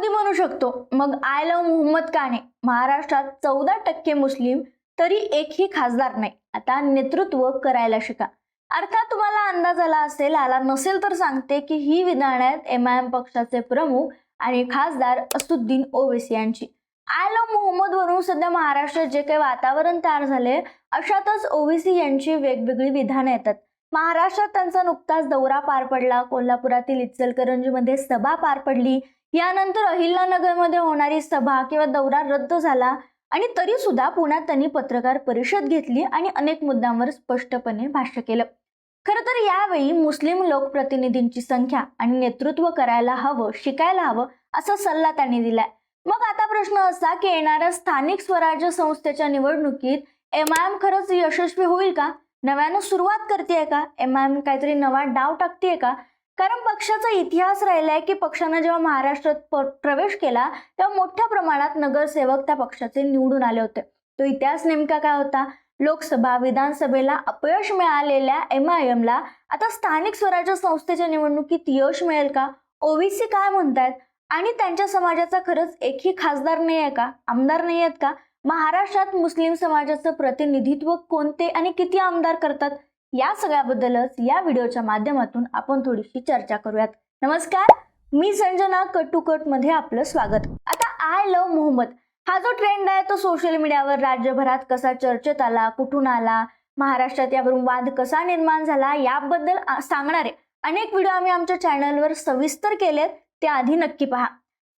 मोदी म्हणू शकतो. मग आय लव्ह मोहम्मद काने महाराष्ट्रात चौदा टक्के मुस्लिम तरी एकही खासदार नाही. आता नेतृत्व करायला शिका. अर्थात तुम्हाला अंदाज आला असेल आला नसेल तर सांगते की ही विधान आहेत एम आय एम पक्षाचे प्रमुख आणि खासदार असुद्दीन ओवेसी यांची. आय लव्ह मोहम्मद वरून सध्या महाराष्ट्रात जे काही वातावरण तयार झाले अशातच ओवीसी यांची वेगवेगळी विधानं येतात. महाराष्ट्रात त्यांचा नुकताच दौरा पार पडला. कोल्हापुरातील इचलकरंजीमध्ये सभा पार पडली. यानंतर अहिल्यानगरमध्ये होणारी सभा किंवा दौरा रद्द झाला आणि तरी सुद्धा पुण्यात त्यांनी पत्रकार परिषद घेतली आणि अनेक मुद्द्यांवर स्पष्टपणे भाष्य केलं. खरं तर यावेळी मुस्लिम लोकप्रतिनिधींची संख्या आणि नेतृत्व करायला हवं शिकायला हवं असा सल्ला त्यांनी दिलाय. मग आता प्रश्न असा की येणाऱ्या स्थानिक स्वराज्य संस्थेच्या निवडणुकीत एम आय एम खरंच यशस्वी होईल का? नव्यानं सुरुवात करते का? एम आय एम काहीतरी नवा डाव टाकतेय का? कारण पक्षाचा इतिहास राहिला आहे की पक्षानं जेव्हा महाराष्ट्रात प- प्रवेश केला तेव्हा मोठ्या प्रमाणात नगरसेवक त्या पक्षाचे निवडून आले होते. तो इतिहास नेमका काय होता? लोकसभा विधानसभेला अपयश मिळालेल्या एम आय एमला आता स्थानिक स्वराज्य संस्थेच्या निवडणुकीत यश मिळेल का? ओबीसी काय म्हणतायत? आणि त्यांच्या समाजाचा खरंच एकही खासदार नाही आहे का? आमदार नाही आहेत का? महाराष्ट्रात मुस्लिम समाजाचं प्रतिनिधित्व कोणते आणि किती आमदार करतात? या सगळ्याबद्दलच या व्हिडिओच्या माध्यमातून आपण थोडीशी चर्चा करूयात. नमस्कार मी संजना कट टू कटमध्ये आपलं स्वागत. आता आय लव्ह मोहम्मद. हा जो ट्रेंड आहे तो सोशल मीडियावर राज्यभरात कसा चर्चेत आला कुठून आला महाराष्ट्रात यावरून वाद कसा निर्माण झाला याबद्दल सांगणारे अनेक व्हिडिओ आम्ही आमच्या चॅनलवर सविस्तर केलेत ते आधी नक्की पहा.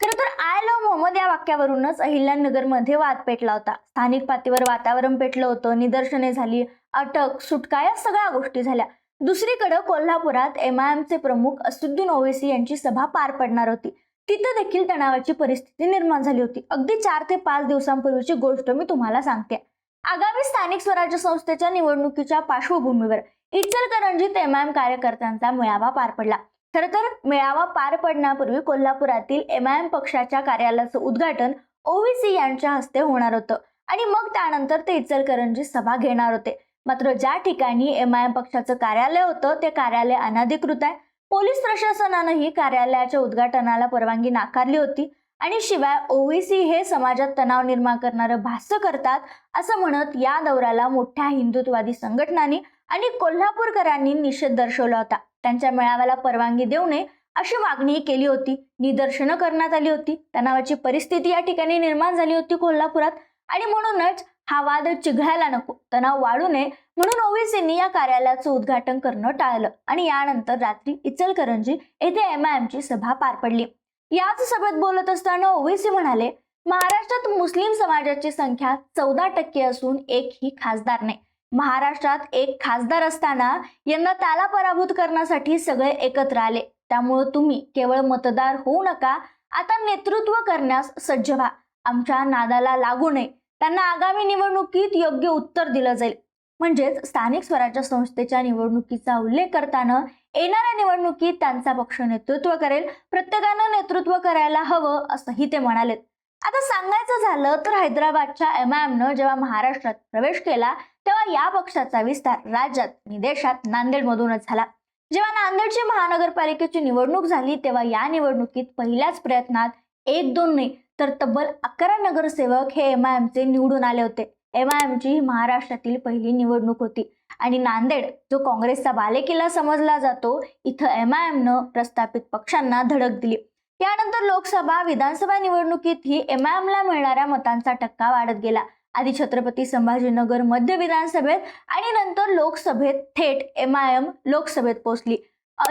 खरं तर आय लव्ह मोहम्मद या वाक्यावरूनच अहिल्यानगरमध्ये वाद पेटला होता. स्थानिक पातळीवर वातावरण पेटलं होतं निदर्शने झाली अटक सुटका या सगळ्या गोष्टी झाल्या. दुसरीकडे कोल्हापुरात एम आय एमचे प्रमुख असुद्दीन ओवेसी यांची सभा पार पडणार होती. तिथं देखील तणावाची परिस्थिती निर्माण झाली होती. अगदी चार ते पाच दिवसांपूर्वीची गोष्ट मी तुम्हाला सांगते. आगामी स्थानिक स्वराज्य संस्थेच्या निवडणुकीच्या पार्श्वभूमीवर इचलकरंजीत एम आय एम कार्यकर्त्यांचा मेळावा पार पडला. तर मेळावा पार पडण्यापूर्वी कोल्हापुरातील एम आय एम पक्षाच्या कार्यालयाचं उद्घाटन ओवीसी यांच्या हस्ते होणार होतं. आणि मग त्यानंतर ते इचलकरंजी सभा घेणार होते. मात्र ज्या ठिकाणी एम आय एम पक्षाचं कार्यालय होतं ते कार्यालय अनाधिकृत आहे. पोलीस प्रशासनानंही कार्यालयाच्या उद्घाटनाला परवानगी नाकारली होती. आणि शिवाय ओवीसी हे समाजात तणाव निर्माण करणारं भाष्य करतात असं म्हणत या दौऱ्याला मोठ्या हिंदुत्ववादी संघटनांनी आणि कोल्हापूरकरांनी निषेध दर्शवला होता. त्यांच्या मेळाव्याला परवानगी देऊ नये अशी मागणी केली होती. निदर्शनं करण्यात आली होती. तणावाची परिस्थिती या ठिकाणी निर्माण झाली होती कोल्हापुरात. आणि म्हणूनच हा वाद चिघळायला नको तणाव वाढू नये म्हणून ओवेसींनी या कार्यालयाचं उद्घाटन करणं टाळलं. आणि यानंतर रात्री इचलकरंजी येथे एम आय एमची सभा पार पडली. याच सभेत बोलत असताना ओवेसी म्हणाले महाराष्ट्रात मुस्लिम समाजाची संख्या चौदा टक्के असून एकही खासदार नाही. महाराष्ट्रात एक खासदार असताना यंदा त्याला पराभूत करण्यासाठी सगळे एकत्र आले. त्यामुळं तुम्ही केवळ मतदार होऊ नका आता नेतृत्व करण्यास सज्ज व्हा. आमच्या नादाला लागू नये. त्यांना आगामी निवडणुकीत योग्य उत्तर दिलं जाईल. म्हणजेच स्थानिक स्वराज्य संस्थेच्या निवडणुकीचा उल्लेख करताना येणाऱ्या निवडणुकीत त्यांचा पक्ष नेतृत्व करेल प्रत्येकानं नेतृत्व करायला हवं असंही ते म्हणालेत. आता सांगायचं झालं तर हैदराबादच्या एम आय एमनं जेव्हा महाराष्ट्रात प्रवेश केला तेव्हा या पक्षाचा विस्तार राज्यात आणि देशात नांदेडमधूनच झाला. जेव्हा नांदेडची महानगरपालिकेची निवडणूक झाली तेव्हा या निवडणुकीत पहिल्याच प्रयत्नात एक दोन नाही तर तब्बल अकरा नगरसेवक हे एम आय एमचे निवडून आले होते. एम आय एमची ही महाराष्ट्रातील पहिली निवडणूक होती. आणि नांदेड जो काँग्रेसचा बालेकिल्ला समजला जातो इथं एम आय एमनं प्रस्थापित पक्षांना धडक दिली. त्यानंतर लोकसभा विधानसभा निवडणुकीतही एम आय एमला मिळणाऱ्या मतांचा टक्का वाढत गेला. आधी छत्रपती संभाजीनगर मध्य विधानसभेत आणि नंतर लोकसभेत थेट एम आय एम लोकसभेत पोहोचली.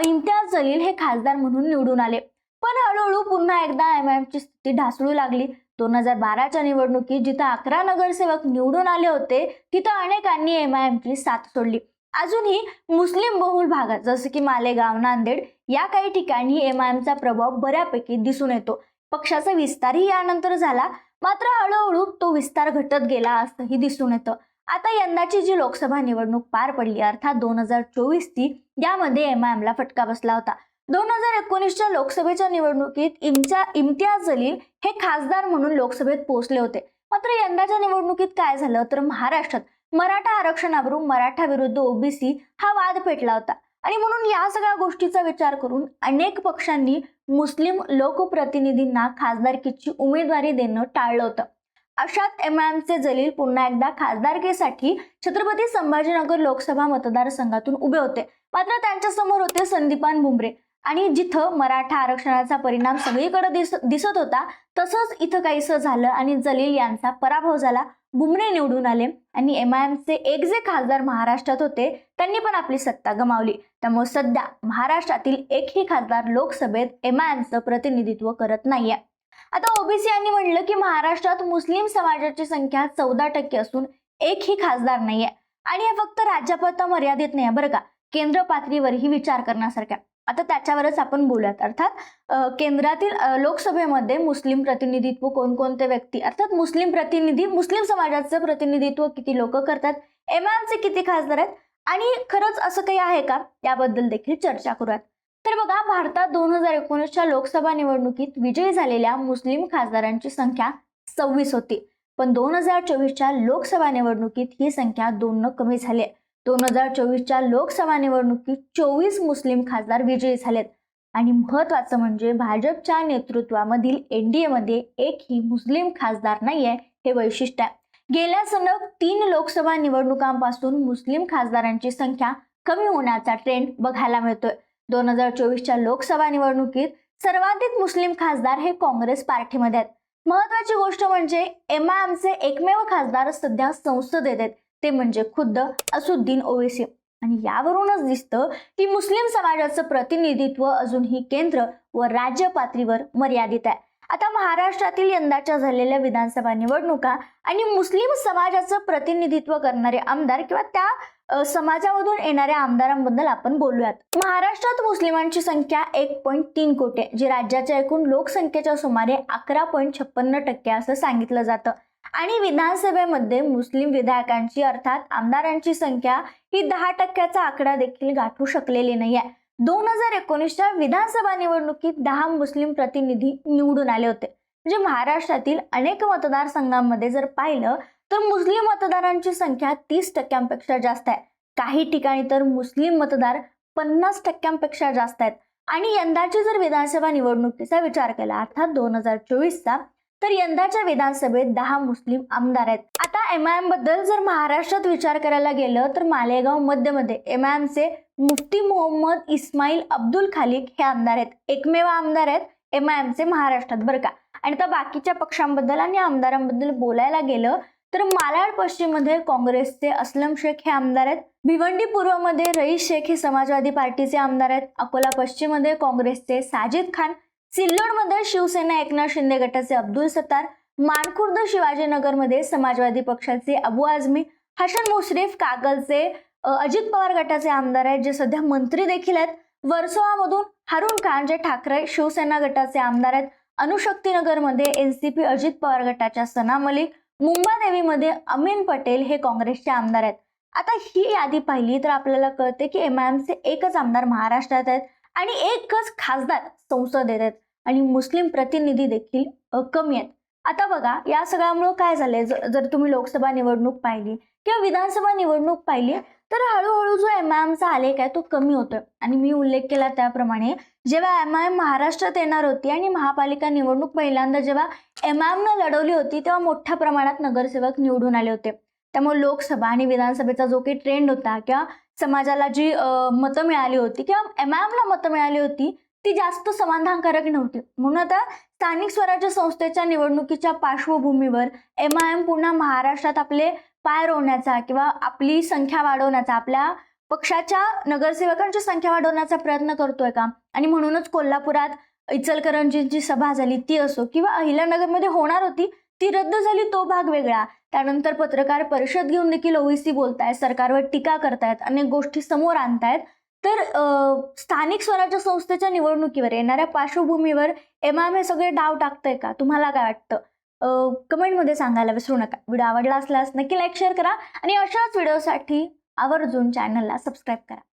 इम्तियाज जलील हे खासदार म्हणून निवडून आले. पण हळूहळू पुन्हा एकदा एम आय एमची स्थिती ढासळू लागली. दोन हजार बाराच्या निवडणुकीत जिथं अकरा नगरसेवक निवडून आले होते तिथं अनेकांनी एम आय एमची साथ सोडली. अजूनही मुस्लिम बहुल भागात जसं की मालेगाव नांदेड या काही ठिकाणी एम आय एमचा प्रभाव बऱ्यापैकी दिसून येतो. पक्षाचा विस्तारही यानंतर झाला. मात्र हळूहळू तो विस्तार घटत गेला असंही दिसून येतं. आता यंदाची जी लोकसभा निवडणूक पार पडली अर्थात दोन हजार चोवीस ती यामध्ये एम आय एमला फटका बसला होता. दोन हजार एकोणीसच्या लोकसभेच्या निवडणुकीत इमच्या इम्तियाज जलील हे खासदार म्हणून लोकसभेत पोहोचले होते. मात्र यंदाच्या निवडणुकीत काय झालं तर महाराष्ट्रात मराठा आरक्षणावरून मराठा विरुद्ध ओबीसी हा वाद पेटला होता. आणि म्हणून या सगळ्या गोष्टीचा विचार करून अनेक पक्षांनी मुस्लिम लोकप्रतिनिधींना खासदारकीची उमेदवारी देणं टाळलं होतं. अशात एम आय एमचे जलील पुन्हा एकदा खासदारकीसाठी छत्रपती संभाजीनगर लोकसभा मतदारसंघातून उभे होते. मात्र त्यांच्यासमोर होते संदीपान भुमरे. आणि जिथं मराठा आरक्षणाचा परिणाम सगळीकडे दिस दिसत होता तसंच इथं काहीसं झालं आणि जलील यांचा पराभव झाला. बुमरे निवडून आले आणि एम आय एमचे एक जे खासदार महाराष्ट्रात होते त्यांनी पण आपली सत्ता गमावली. त्यामुळे सध्या महाराष्ट्रातील एकही खासदार लोकसभेत एम आय एमचं प्रतिनिधित्व करत नाहीये. आता ओबीसी यांनी म्हणलं की महाराष्ट्रात मुस्लिम समाजाची संख्या चौदा टक्के असून एकही खासदार नाहीये. आणि हे फक्त राज्यापुरता मर्यादित नाही बरं का? केंद्र पातळीवरही विचार करण्यासारख्या. आता त्याच्यावरच आपण बोलूयात. अर्थात केंद्रातील लोकसभेमध्ये मुस्लिम प्रतिनिधित्व कोणकोणते व्यक्ती अर्थात मुस्लिम प्रतिनिधी मुस्लिम समाजाचं प्रतिनिधित्व किती लोक करतात एम चे किती खासदार आहेत आणि खरंच असं काही आहे का? याबद्दल देखील चर्चा करूयात. तर बघा भारतात दोन हजार एकोणीसच्या लोकसभा निवडणुकीत विजयी झालेल्या मुस्लिम खासदारांची संख्या सव्वीस होती. पण दोन हजार चोवीसच्या लोकसभा निवडणुकीत ही संख्या दोननं कमी झाली आहे. दोन हजार चोवीसच्या लोकसभा निवडणुकीत चोवीस मुस्लिम खासदार विजयी झालेत. आणि महत्वाचं म्हणजे भाजपच्या नेतृत्वामधील एनडीएमध्ये एकही मुस्लिम खासदार नाहीये हे वैशिष्ट्य आहे. गेल्या सलग तीन लोकसभा निवडणुकांपासून मुस्लिम खासदारांची संख्या कमी होण्याचा ट्रेंड बघायला मिळतोय. दोन हजार चोवीसच्या लोकसभा निवडणुकीत सर्वाधिक मुस्लिम खासदार हे काँग्रेस पार्टीमध्ये आहेत. महत्वाची गोष्ट म्हणजे एम आय एमचे एकमेव खासदार सध्या संसदेत आहेत. ते म्हणजे खुद्द असुद्दीन ओवेसी. आणि यावरूनच दिसतं की मुस्लिम समाजाचं प्रतिनिधित्व अजूनही केंद्र व राज्य पातळीवर मर्यादित आहे. आता महाराष्ट्रातील यंदाच्या झालेल्या विधानसभा निवडणुका आणि मुस्लिम समाजाचं प्रतिनिधित्व करणारे आमदार किंवा त्या समाजामधून येणाऱ्या आमदारांबद्दल आपण बोलूयात. महाराष्ट्रात मुस्लिमांची संख्या एक पॉईंट तीन कोटी आहे, जी राज्याच्या एकूण लोकसंख्येच्या सुमारे अकरा पॉईंट छप्पन्न टक्के असं सांगितलं जातं. आणि विधानसभेमध्ये मुस्लिम विधायकांची अर्थात आमदारांची संख्या ही दहा टक्क्याचा आकडा देखील गाठू शकलेली नाही आहे दोन हजार एकोणीसच्या विधानसभा निवडणुकीत दहा मुस्लिम प्रतिनिधी निवडून आले होते. म्हणजे महाराष्ट्रातील अनेक मतदारसंघांमध्ये जर पाहिलं तर मुस्लिम मतदारांची संख्या तीस टक्क्यांपेक्षा जास्त आहे. काही ठिकाणी तर मुस्लिम मतदार पन्नास टक्क्यांपेक्षा जास्त आहेत. आणि यंदाची जर विधानसभा निवडणुकीचा विचार केला अर्थात दोन हजार चोवीसचा तर यंदाच्या विधानसभेत दहा मुस्लिम आमदार आहेत. आता एम आय एमबद्दल जर महाराष्ट्रात विचार करायला गेलं तर मालेगाव मध्यमध्ये एम आय एमचे मुफ्ती मोहम्मद इस्माईल अब्दुल खालिक हे आमदार आहेत. एकमेव आमदार आहेत एम आय एमचे महाराष्ट्रात बरं का. आणि आता बाकीच्या पक्षांबद्दल आणि आमदारांबद्दल बोलायला गेलं तर मालाड पश्चिममध्ये काँग्रेसचे असलम शेख हे आमदार आहेत. भिवंडी पूर्वमध्ये रईस शेख हे समाजवादी पार्टीचे आमदार आहेत. अकोला पश्चिममध्ये काँग्रेसचे साजिद खान सिल्लोडमध्ये शिवसेना एकनाथ शिंदे गटाचे अब्दुल सत्तार मानखुर्द शिवाजीनगरमध्ये समाजवादी पक्षाचे अबू आझमी हसन मुश्रीफ कागलचे अजित पवार गटाचे आमदार आहेत जे सध्या मंत्री देखील आहेत. वर्सोवामधून हारून कांजे ठाकरे शिवसेना गटाचे आमदार आहेत. अणुशक्तीनगरमध्ये N C P Ajit Pawar गटाच्या सना मलिक मुंबादेवीमध्ये अमीन पटेल हे काँग्रेसचे आमदार आहेत. आता ही यादी पाहिली तर आपल्याला कळते की एम आय एमचे एकच आमदार महाराष्ट्रात आहेत. आणि एकच खासदार संसदेत आहेत आणि मुस्लिम प्रतिनिधी देखील कमी आहेत. आता बघा या सगळ्यामुळं काय झालंय? जर तुम्ही लोकसभा निवडणूक पाहिली किंवा विधानसभा निवडणूक पाहिली तर हळूहळू जो एम आय एमचा आलेख आहे तो कमी होतोय. आणि मी उल्लेख केला त्याप्रमाणे जेव्हा एम आय एम महाराष्ट्रात येणार होती आणि महापालिका निवडणूक पहिल्यांदा जेव्हा एम आय एमनं लढवली होती तेव्हा मोठ्या प्रमाणात नगरसेवक निवडून आले होते. त्यामुळे लोकसभा आणि विधानसभेचा जो काही ट्रेंड होता किंवा समाजाला जी मतं मिळाली होती किंवा एम आय एमला मतं मिळाली होती ती जास्त समाधानकारक नव्हती. म्हणून आता स्थानिक स्वराज्य संस्थेच्या निवडणुकीच्या पार्श्वभूमीवर एम आय एम पुन्हा महाराष्ट्रात आपले पाय रोवण्याचा किंवा आपली संख्या वाढवण्याचा आपल्या पक्षाच्या नगरसेवकांची संख्या वाढवण्याचा प्रयत्न करतोय का? आणि म्हणूनच कोल्हापुरात इचलकरंजीची सभा झाली ती असो किंवा अहिल्यानगरमध्ये होणार होती ती रद्द झाली तो भाग वेगळा. त्यानंतर पत्रकार परिषद घेऊन देखील ओवीसी बोलतायत सरकारवर टीका करतायत अनेक गोष्टी समोर आणतायत. तर स्थानिक स्वराज्य संस्थेच्या निवडणुकीवर येणाऱ्या पार्श्वभूमीवर एम आय एम हे सगळे डाव टाकतंय का? तुम्हाला काय वाटतं? कमेंटमध्ये सांगायला विसरू नका. व्हिडिओ आवडला असल्यास नक्की लाईक शेअर करा आणि अशाच व्हिडिओसाठी आवर्जून चॅनलला सबस्क्राईब करा.